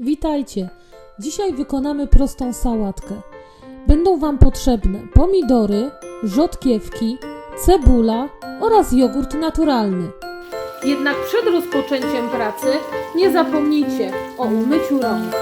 Witajcie! Dzisiaj wykonamy prostą sałatkę. Będą Wam potrzebne pomidory, rzodkiewki, cebula oraz jogurt naturalny. Jednak przed rozpoczęciem pracy nie zapomnijcie o umyciu rąk.